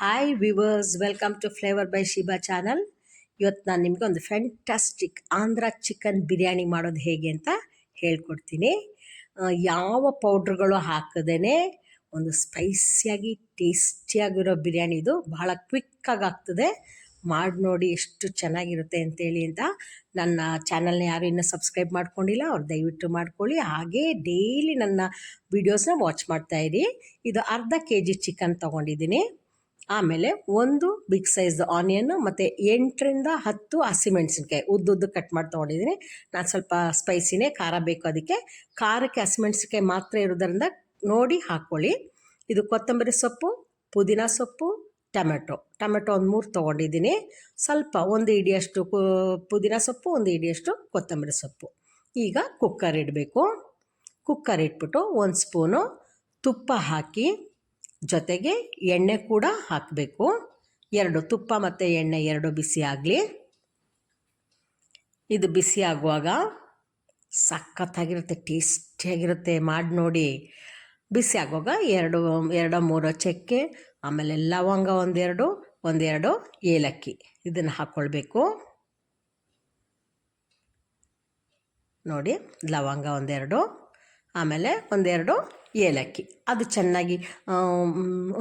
Hi viewers welcome to flavour by Shiba channel ಇವತ್ತು ನಾನು ನಿಮಗೆ ಒಂದು ಫ್ಯಾಂಟಾಸ್ಟಿಕ್ ಆಂಧ್ರ ಚಿಕನ್ ಬಿರಿಯಾನಿ ಮಾಡೋದು ಹೇಗೆ ಅಂತ ಹೇಳ್ಕೊಡ್ತೀನಿ. ಯಾವ ಪೌಡ್ರ್ಗಳು ಹಾಕದೇ ಒಂದು ಸ್ಪೈಸಿಯಾಗಿ ಟೇಸ್ಟಿಯಾಗಿರೋ ಬಿರಿಯಾನಿ ಇದು ಬಹಳ ಕ್ವಿಕ್ಕಾಗಿ ಆಗ್ತದೆ. ಮಾಡಿ ನೋಡಿ ಎಷ್ಟು ಚೆನ್ನಾಗಿರುತ್ತೆ ಅಂತೇಳಿ ಅಂತ. ನನ್ನ ಚಾನಲ್ನ ಯಾರು ಇನ್ನೂ ಸಬ್ಸ್ಕ್ರೈಬ್ ಮಾಡ್ಕೊಂಡಿಲ್ಲ, ಅವ್ರು ದಯವಿಟ್ಟು ಮಾಡ್ಕೊಳ್ಳಿ. ಹಾಗೇ ಡೈಲಿ ನನ್ನ ವೀಡಿಯೋಸ್ನ ವಾಚ್ ಮಾಡ್ತಾಯಿರಿ ಇದು ಅರ್ಧ ಕೆ ಜಿ ಚಿಕನ್ ತೊಗೊಂಡಿದ್ದೀನಿ. ಆಮೇಲೆ ಒಂದು ಬಿಗ್ ಸೈಜ್ ಆನಿಯನ್ ಮತ್ತು ಎಂಟರಿಂದ ಹತ್ತು ಹಸಿಮೆಣಸಿನ್ಕಾಯಿ. ಉದ್ದುದ್ದು ಕಟ್ ಮಾಡಿ ತೊಗೊಂಡಿದ್ದೀನಿ. ನಾನು ಸ್ವಲ್ಪ ಸ್ಪೈಸಿನೇ ಖಾರ ಬೇಕು ಅದಕ್ಕೆ. ಖಾರಕ್ಕೆ ಹಸಿಮೆಣಸಿನ್ಕಾಯಿ ಮಾತ್ರ ಇರೋದರಿಂದ ನೋಡಿ ಹಾಕ್ಕೊಳ್ಳಿ ಇದು ಕೊತ್ತಂಬರಿ ಸೊಪ್ಪು, ಪುದೀನ ಸೊಪ್ಪು, ಟೊಮೆಟೊ. ಟೊಮೆಟೊ ಒಂದು ಮೂರು ತೊಗೊಂಡಿದ್ದೀನಿ. ಸ್ವಲ್ಪ ಒಂದು ಇಡಿಯಷ್ಟು ಪುದೀನ ಸೊಪ್ಪು, ಒಂದು ಇಡಿಯಷ್ಟು ಕೊತ್ತಂಬರಿ ಸೊಪ್ಪು. ಈಗ ಕುಕ್ಕರ್ ಇಡಬೇಕು. ಕುಕ್ಕರ್ ಇಟ್ಬಿಟ್ಟು ಒಂದು ಸ್ಪೂನು ತುಪ್ಪ ಹಾಕಿ ಜೊತೆಗೆ ಎಣ್ಣೆ ಕೂಡ ಹಾಕಬೇಕು. ಎರಡು ತುಪ್ಪ ಮತ್ತು ಎಣ್ಣೆ ಎರಡು ಬಿಸಿ ಆಗಲಿ. ಇದು ಬಿಸಿ ಆಗುವಾಗ ಸಖತ್ತಾಗಿರುತ್ತೆ, ಟೇಸ್ಟಿಯಾಗಿರುತ್ತೆ. ಮಾಡಿ ನೋಡಿ. ಬಿಸಿ ಆಗುವಾಗ ಎರಡು ಎರಡು, ಮೂರು ಚಕ್ಕೆ, ಆಮೇಲೆ ಲವಂಗ ಒಂದೆರಡು ಒಂದೆರಡು ಏಲಕ್ಕಿ. ಇದನ್ನು ಹಾಕ್ಕೊಳ್ಬೇಕು ನೋಡಿ, ಲವಂಗ ಒಂದೆರಡು ಆಮೇಲೆ ಒಂದೆರಡು ಏಲಕ್ಕಿ. ಅದು ಚೆನ್ನಾಗಿ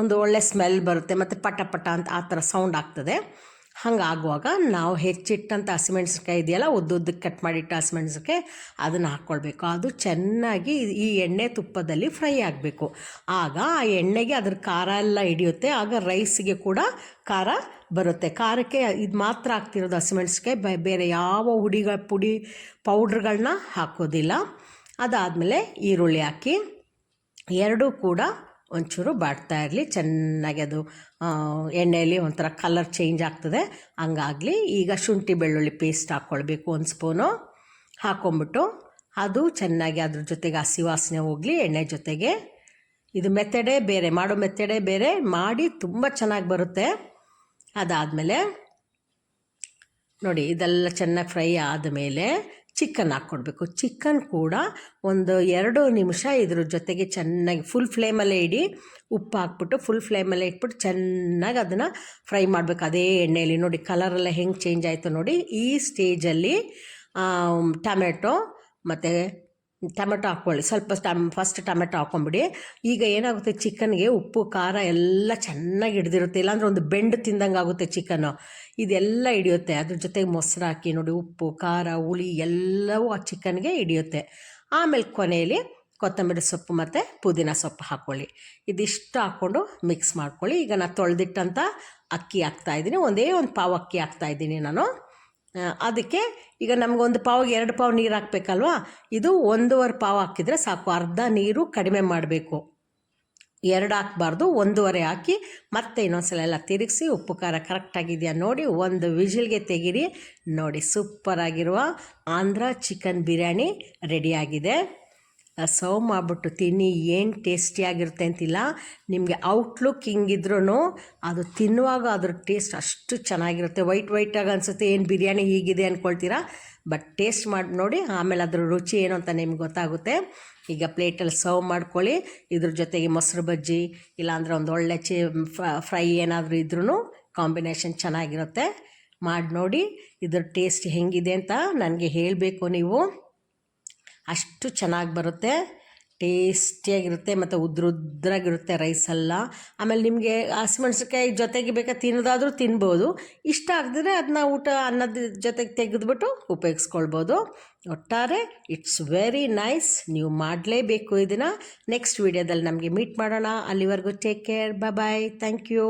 ಒಂದು ಒಳ್ಳೆ ಸ್ಮೆಲ್ ಬರುತ್ತೆ, ಮತ್ತು ಪಟ ಪಟ ಅಂತ ಆ ಥರ ಸೌಂಡ್ ಆಗ್ತದೆ. ಹಾಗಾಗುವಾಗ ನಾವು ಹೆಚ್ಚಿಟ್ಟಂಥ ಹಸಿಮೆಣ್ಸಿನ್ಕಾಯಿ ಇದೆಯಲ್ಲ, ಉದ್ದುದ್ದಕ್ಕೆ ಕಟ್ ಮಾಡಿಟ್ಟ ಹಸಿಮೆಣ್ಸಿನ್ಕಾಯಿ ಅದನ್ನು ಹಾಕ್ಕೊಳ್ಬೇಕು ಅದು ಚೆನ್ನಾಗಿ ಈ ಎಣ್ಣೆ ತುಪ್ಪದಲ್ಲಿ ಫ್ರೈ ಆಗಬೇಕು. ಆಗ ಆ ಎಣ್ಣೆಗೆ ಅದ್ರ ಖಾರ ಎಲ್ಲ ಹಿಡಿಯುತ್ತೆ, ಆಗ ರೈಸಿಗೆ ಕೂಡ ಖಾರ ಬರುತ್ತೆ. ಖಾರಕ್ಕೆ ಇದು ಮಾತ್ರ ಹಾಕ್ತಿರೋದು ಹಸಿಮೆಣ್ಸಿನ್ಕಾಯಿ ಬೇರೆ ಯಾವ ಹುಡಿಗಳ, ಪುಡಿ ಪೌಡ್ರ್ಗಳನ್ನ ಹಾಕೋದಿಲ್ಲ. ಅದಾದಮೇಲೆ ಈರುಳ್ಳಿ ಹಾಕಿ, ಎರಡೂ ಕೂಡ ಒಂಚೂರು ಬಾಡ್ತಾ ಇರಲಿ. ಚೆನ್ನಾಗಿ ಅದು ಎಣ್ಣೆಯಲ್ಲಿ ಒಂಥರ ಕಲರ್ ಚೇಂಜ್ ಆಗ್ತದೆ. ಹಂಗಾಗಲಿ ಈಗ ಶುಂಠಿ ಬೆಳ್ಳುಳ್ಳಿ ಪೇಸ್ಟ್ ಹಾಕ್ಕೊಳ್ಬೇಕು ಒಂದು ಸ್ಪೂನು ಹಾಕ್ಕೊಂಬಿಟ್ಟು ಅದು ಚೆನ್ನಾಗಿ ಅದ್ರ ಜೊತೆಗೆ ಹಸಿ ವಾಸನೆ ಹೋಗಲಿ, ಎಣ್ಣೆ ಜೊತೆಗೆ. ಇದು ಮೆಥಡೇ ಬೇರೆ, ಮಾಡೋ ಮೆಥಡೇ ಬೇರೆ, ಮಾಡಿ ತುಂಬ ಚೆನ್ನಾಗಿ ಬರುತ್ತೆ. ಅದಾದಮೇಲೆ ನೋಡಿ, ಇದೆಲ್ಲ ಚೆನ್ನಾಗಿ ಫ್ರೈ ಆದಮೇಲೆ ಚಿಕನ್ ಹಾಕ್ಕೊಡ್ಬೇಕು. ಚಿಕನ್ ಕೂಡ ಒಂದು ಎರಡು ನಿಮಿಷ ಇದ್ರ ಜೊತೆಗೆ ಚೆನ್ನಾಗಿ ಫುಲ್ ಫ್ಲೇಮಲ್ಲೇ ಇಡಿ, ಉಪ್ಪು ಹಾಕ್ಬಿಟ್ಟು ಫುಲ್ ಫ್ಲೇಮಲ್ಲೇ ಇಟ್ಬಿಟ್ಟು ಚೆನ್ನಾಗಿ ಅದನ್ನು ಫ್ರೈ ಮಾಡಬೇಕು. ಅದೇ ಎಣ್ಣೆಯಲ್ಲಿ ನೋಡಿ ಕಲರೆಲ್ಲ ಹೆಂಗೆ ಚೇಂಜ್ ಆಯಿತು ನೋಡಿ ಈ ಸ್ಟೇಜಲ್ಲಿ ಟೊಮೆಟೊ ಮತ್ತು ಟೊಮೆಟೊ ಹಾಕ್ಕೊಳ್ಳಿ. ಸ್ವಲ್ಪ ಟಮ್ ಫಸ್ಟ್ ಟೊಮೆಟೊ ಹಾಕ್ಕೊಂಬಿಡಿ. ಈಗ ಏನಾಗುತ್ತೆ ಚಿಕನ್ಗೆ ಉಪ್ಪು, ಖಾರ ಎಲ್ಲ ಚೆನ್ನಾಗಿ ಹಿಡ್ದಿರುತ್ತೆ. ಇಲ್ಲಾಂದ್ರೆ ಒಂದು ಬೆಂಡ್ ತಿಂದಂಗೆ ಆಗುತ್ತೆ ಚಿಕನ್ನು. ಇದೆಲ್ಲ ಹಿಡಿಯುತ್ತೆ. ಅದ್ರ ಜೊತೆಗೆ ಮೊಸರು ಹಾಕಿ ನೋಡಿ, ಉಪ್ಪು, ಖಾರ, ಹುಳಿ ಎಲ್ಲವೂ ಆ ಚಿಕನ್ಗೆ ಹಿಡಿಯುತ್ತೆ. ಆಮೇಲೆ ಕೊನೆಯಲ್ಲಿ ಕೊತ್ತಂಬರಿ ಸೊಪ್ಪು ಮತ್ತು ಪುದೀನ ಸೊಪ್ಪು ಹಾಕ್ಕೊಳ್ಳಿ. ಇದಿಷ್ಟು ಹಾಕ್ಕೊಂಡು ಮಿಕ್ಸ್ ಮಾಡ್ಕೊಳ್ಳಿ. ಈಗ ನಾನು ತೊಳೆದಿಟ್ಟಂಥ ಅಕ್ಕಿ ಹಾಕ್ತಾಯಿದ್ದೀನಿ ಒಂದೇ ಒಂದು ಪಾವು ಅಕ್ಕಿ ಹಾಕ್ತಾಯಿದ್ದೀನಿ ನಾನು. ಅದಕ್ಕೆ ಈಗ ನಮಗೊಂದು ಪಾವಿಗೆ ಎರಡು ಪಾವು ನೀರು ಹಾಕ್ಬೇಕಲ್ವಾ? ಇದು ಒಂದೂವರೆ ಪಾವು ಹಾಕಿದರೆ ಸಾಕು. ಅರ್ಧ ನೀರು ಕಡಿಮೆ ಮಾಡಬೇಕು. ಎರಡು ಹಾಕ್ಬಾರ್ದು, ಒಂದೂವರೆ ಹಾಕಿ ಮತ್ತೆ ಇನ್ನೊಂದ್ಸಲ ಎಲ್ಲ ತಿರುಗಿಸಿ ಉಪ್ಪು ಖಾರ ಕರೆಕ್ಟಾಗಿದೆಯಾ ನೋಡಿ, ಒಂದು ವಿಜಿಲ್ಗೆ ತೆಗೀರಿ. ನೋಡಿ ಸೂಪರಾಗಿರುವ ಆಂಧ್ರ ಚಿಕನ್ ಬಿರಿಯಾನಿ ರೆಡಿಯಾಗಿದೆ ಸರ್ವ್ ಮಾಡಿಬಿಟ್ಟು ತಿನ್ನಿ, ಏನು ಟೇಸ್ಟಿಯಾಗಿರುತ್ತೆ ಅಂತಿಲ್ಲ. ನಿಮಗೆ ಔಟ್ಲುಕ್ ಹಿಂಗಿದ್ರೂ ಅದು ತಿನ್ನುವಾಗ ಅದ್ರ ಟೇಸ್ಟ್ ಅಷ್ಟು ಚೆನ್ನಾಗಿರುತ್ತೆ. ವೈಟ್ ವೈಟಾಗಿ ಅನಿಸುತ್ತೆ, ಏನು ಬಿರಿಯಾನಿ ಹೀಗಿದೆ ಅಂದ್ಕೊಳ್ತೀರಾ ಬಟ್ ಟೇಸ್ಟ್ ಮಾಡಿ, ನೋಡಿ, ಆಮೇಲೆ ಅದ್ರ ರುಚಿ ಏನು ಅಂತ ನಿಮ್ಗೆ ಗೊತ್ತಾಗುತ್ತೆ. ಈಗ ಪ್ಲೇಟಲ್ಲಿ ಸರ್ವ್ ಮಾಡ್ಕೊಳ್ಳಿ. ಇದ್ರ ಜೊತೆಗೆ ಮೊಸರು ಬಜ್ಜಿ, ಇಲ್ಲಾಂದ್ರೆ ಒಂದು ಒಳ್ಳೆ ಚಿ ಫ್ರೈ ಏನಾದರೂ ಇದ್ರೂ ಕಾಂಬಿನೇಷನ್ ಚೆನ್ನಾಗಿರುತ್ತೆ. ಮಾಡಿ ನೋಡಿ, ಇದ್ರ ಟೇಸ್ಟ್ ಹೆಂಗಿದೆ ಅಂತ ನನಗೆ ಹೇಳಬೇಕು ನೀವು. ಅಷ್ಟು ಚೆನ್ನಾಗಿ ಬರುತ್ತೆ, ಟೇಸ್ಟಿಯಾಗಿರುತ್ತೆ ಮತ್ತು ಉದ್ರುದ್ರಾಗಿರುತ್ತೆ ರೈಸೆಲ್ಲ. ಆಮೇಲೆ ನಿಮಗೆ ಹಸಿಮೆಣ್ಸಿನ್ಕಾಯಿ ಜೊತೆಗೆ ಬೇಕಾ ತಿನ್ನೋದಾದರೂ ತಿನ್ಬೋದು. ಇಷ್ಟ ಆಗದಿದ್ರೆ ಅದನ್ನ ಊಟ ಅನ್ನದ ಜೊತೆಗೆ ತೆಗೆದುಬಿಟ್ಟು ಉಪಯೋಗಿಸ್ಕೊಳ್ಬೋದು. ಒಟ್ಟಾರೆ ಇಟ್ಸ್ ವೆರಿ ನೈಸ್ ನೀವು ಮಾಡಲೇಬೇಕು ಇದನ್ನು ನೆಕ್ಸ್ಟ್ ವೀಡಿಯೋದಲ್ಲಿ ನಮಗೆ ಮೀಟ್ ಮಾಡೋಣ. ಅಲ್ಲಿವರೆಗೂ take care bye thank you